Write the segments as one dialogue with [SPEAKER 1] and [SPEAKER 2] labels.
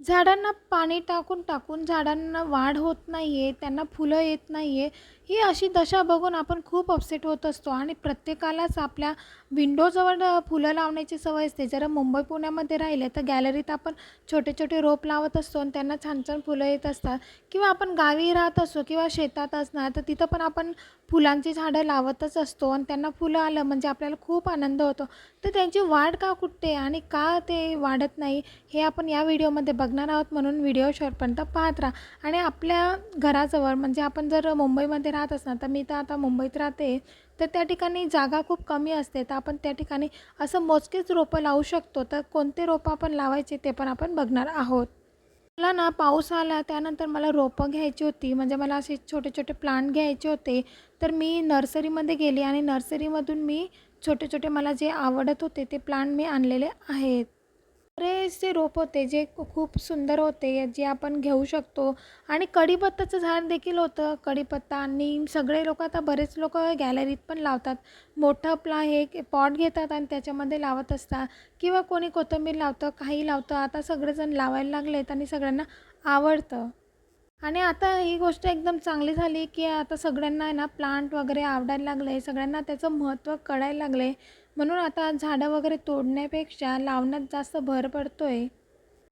[SPEAKER 1] झाडांना पाणी टाकून टाकून झाडांना वाढ होत नाही आहे त्यांना फुलं येत नाही आहे ही अशी दशा बघून आपण खूप अपसेट होत असतो. आणि प्रत्येकालाच आपल्या विंडोजवळ फुलं लावण्याची सवय असते. जरा मुंबई पुण्यामध्ये राहिले तर गॅलरीत आपण छोटे छोटे रोप लावत असतो आणि त्यांना छान छान फुलं येत असतात. किंवा आपण गावी राहत असतो किंवा शेतात असणार तर तिथं पण आपण फुलांची झाडं लावतच असतो आणि त्यांना फुलं आलं म्हणजे आपल्याला खूप आनंद होतो. तर त्यांची वाढ का कुठते आणि का ते वाढत नाही हे आपण या व्हिडिओमध्ये बघणार आहोत म्हणून व्हिडिओ शेवटपर्यंत पाहत राहा. आणि आपल्या घराजवळ म्हणजे आपण जर मुंबईमध्ये राहत असणार तर मी तर आता मुंबईत राहते तर त्या ठिकाणी जागा खूप कमी असते. तर आपण त्या ठिकाणी असं मोजकेच रोपं लावू शकतो. तर कोणते रोपं आपण लावायचे ते पण आपण बघणार आहोत. मला ना पाऊस आला त्यानंतर मला रोपं घ्यायची होती. म्हणजे मला असे छोटे छोटे प्लांट घ्यायचे होते. तर मी नर्सरीमध्ये गेली आणि नर्सरीमधून मी छोटे छोटे मला जे आवडत होते ते प्लांट मी आणलेले आहेत. बरेचसे रोप होते जे खूप सुंदर होते जे आपण घेऊ शकतो. आणि कढीपत्ताचं झाड देखील होतं. कढीपत्ता आणि सगळे लोक आता बरेच लोक गॅलरीत पण लावतात. मोठं प्ला हे पॉट घेतात आणि त्याच्यामध्ये लावत असतात. किंवा कोणी कोथिंबीर लावतं काही लावतं. आता सगळेजण लावायला लागलेत आणि सगळ्यांना आवडतं. आणि आता ही गोष्ट एकदम चांगली झाली की आता सगळ्यांना आहे ना प्लांट वगैरे आवडायला लागले. सगळ्यांना त्याचं महत्त्व कळायला लागले. म्हणून आता झाडं वगैरे तोडण्यापेक्षा लावण्यात जास्त भर पडतो आहे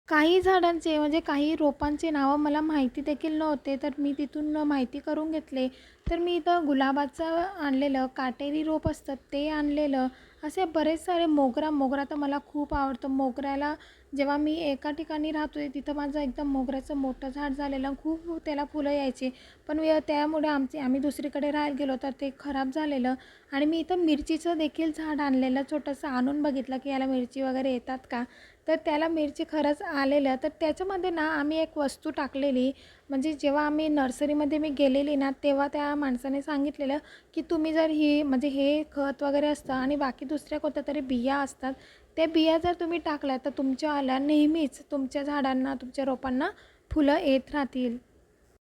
[SPEAKER 1] काही झाडांचे म्हणजे काही रोपांचे नावं मला माहिती देखील नव्हते तर मी तिथून माहिती करून घेतले. तर मी इथं गुलाबाचं आणलेलं काटेरी रोप असतं ते आणलेलं. असे बरेच सारे मोगरा मोगरा तर मला खूप आवडतो. मोगऱ्याला जेव्हा मी एका ठिकाणी राहतो आहे तिथं माझं एकदम मोगऱ्याचं मोठं झाड झालेलं खूप त्याला फुलं यायची. पण वे त्यामुळे आमचे आम्ही दुसरीकडे राहायला गेलो तर ते खराब झालेलं आणि मी इथं मिरचीचं देखील झाड आणलेलं छोटंसं आणून बघितलं की याला मिरची वगैरे येतात का? तर त्याला मिरची खरंच आलेलं. तर त्याच्यामध्ये ना आम्ही एक वस्तू टाकलेली. म्हणजे जेव्हा आम्ही नर्सरीमध्ये मी गेलेली ना तेव्हा त्या माणसाने सांगितलेलं की तुम्ही जर ही म्हणजे हे खत वगैरे असतं आणि बाकी दुसऱ्या कोणत्या तरी बिया असतात त्या बिया जर तुम्ही टाकल्या तर तुमच्या आल्या नेहमीच तुमच्या झाडांना तुमच्या रोपांना फुलं येत राहतील.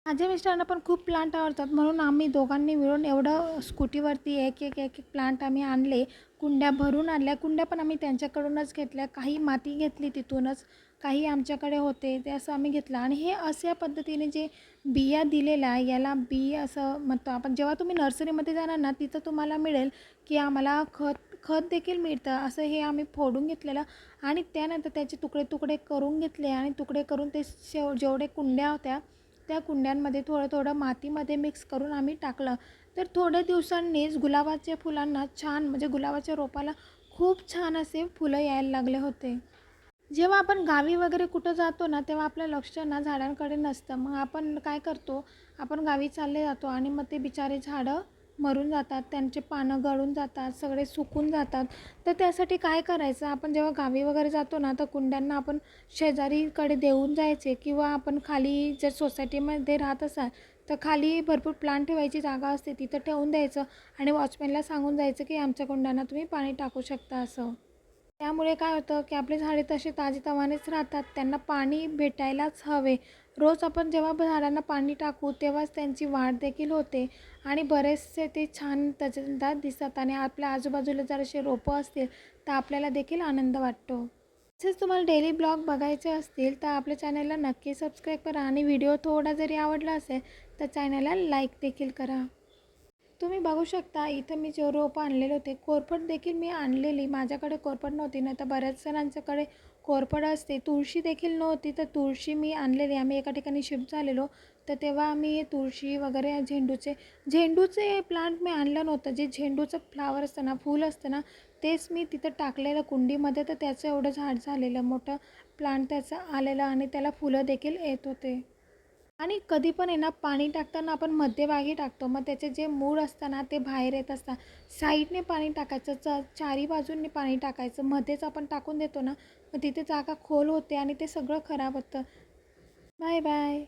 [SPEAKER 1] माझ्या मिस्टरांना पण खूप प्लांट आवडतात म्हणून आम्ही दोघांनी मिळून एवढं स्कूटीवरती एक एक एक एक प्लांट आम्ही आणले. कुंड्या भरून आणल्या. कुंड्या पण आम्ही त्यांच्याकडूनच घेतल्या. काही माती घेतली तिथूनच काही आमच्याकडे होते ते असं आम्ही घेतलं. आणि हे अशा पद्धतीने जे बिया दिलेल्या आहे याला बी असं म्हणतो आपण. जेव्हा तुम्ही नर्सरीमध्ये जाणार ना तिथं तुम्हाला मिळेल की आम्हाला खत खत देखील मिळतं. असं हे आम्ही फोडून घेतलेलं आणि त्यानंतर त्याचे तुकडे तुकडे करून घेतले. आणि तुकडे करून ते शेव जेवढे कुंड्या होत्या त्या कुंड्यांमध्ये थोडं थोडं मातीमध्ये मिक्स करून आम्ही टाकलं. तर थोड्या दिवसांनीच गुलाबाच्या फुलांना छान म्हणजे गुलाबाच्या रोपाला खूप छान असे फुलं यायला लागले होते. जेव्हा आपण गावी वगैरे कुठं जातो ना तेव्हा आपलं लक्ष ना झाडांकडे नसतं. मग आपण काय करतो आपण गावी चालले जातो आणि मग ते बिचारे झाडं मरून जातात त्यांचे पानं गळून जातात सगळे सुकून जातात. तर त्यासाठी काय करायचं? आपण जेव्हा गावी वगैरे जातो ना तर कुंड्यांना आपण शेजारीकडे देऊन जायचे किंवा आपण खाली जर सोसायटीमध्ये राहत असाल तर खाली भरपूर प्लांट ठेवायची जागा असते तिथं ठेवून द्यायचं आणि वॉचमॅनला सांगून जायचं की आमच्या कुंड्यांना तुम्ही पाणी टाकू शकता असं. त्यामुळे काय होतं की आपले झाडे तसे ताजेतवानेच राहतात त्यांना पाणी भेटायलाच हवे. रोज आपण जेव्हा झाडांना पाणी टाकू तेव्हाच त्यांची वाढ देखील होते. आणि बरेचसे ते छान तजेलदार दिसतात आणि आपल्या आजूबाजूला जर असे रोपं असतील तर आपल्याला देखील आनंद वाटतो. तसेच तुम्हाला डेली ब्लॉग बघायचे असतील तर आपल्या चॅनलला नक्की सबस्क्राईब करा आणि व्हिडिओ थोडा जरी आवडला असेल तर चॅनलला लाईक देखील करा. तुम्ही बघू शकता इथं मी जे रोपं आणलेले होते कोरफड देखील मी आणलेली. माझ्याकडे कोरफड नव्हती नाही तर बऱ्याच जणांच्याकडे कोरफड असते. तुळशी देखील नव्हती तर तुळशी मी आणलेली. आम्ही एका ठिकाणी शिफ्ट झालेलो. तर तेव्हा आम्ही तुळशी वगैरे झेंडूचे झेंडूचे प्लांट मी आणलं नव्हतं. जे झेंडूचं फ्लावर असतं ना फूल असतं ना तेच मी तिथं टाकलेलं कुंडीमध्ये. तर त्याचं एवढं झाड झालेलं मोठं प्लांट त्याचं आलेलं आणि त्याला फुलं देखील येत होते. आणि कधी पण आहे ना पाणी टाकताना आपण मध्यभागी टाकतो. मग त्याचे जे मूळ असतं ना ते बाहेर येत असतात. साईडने पाणी टाकायचं च चारी बाजूंनी पाणी टाकायचं. मध्येच आपण टाकून देतो ना मग तिथे जागा खोल होते आणि ते सगळं खराब होतं. Bye bye.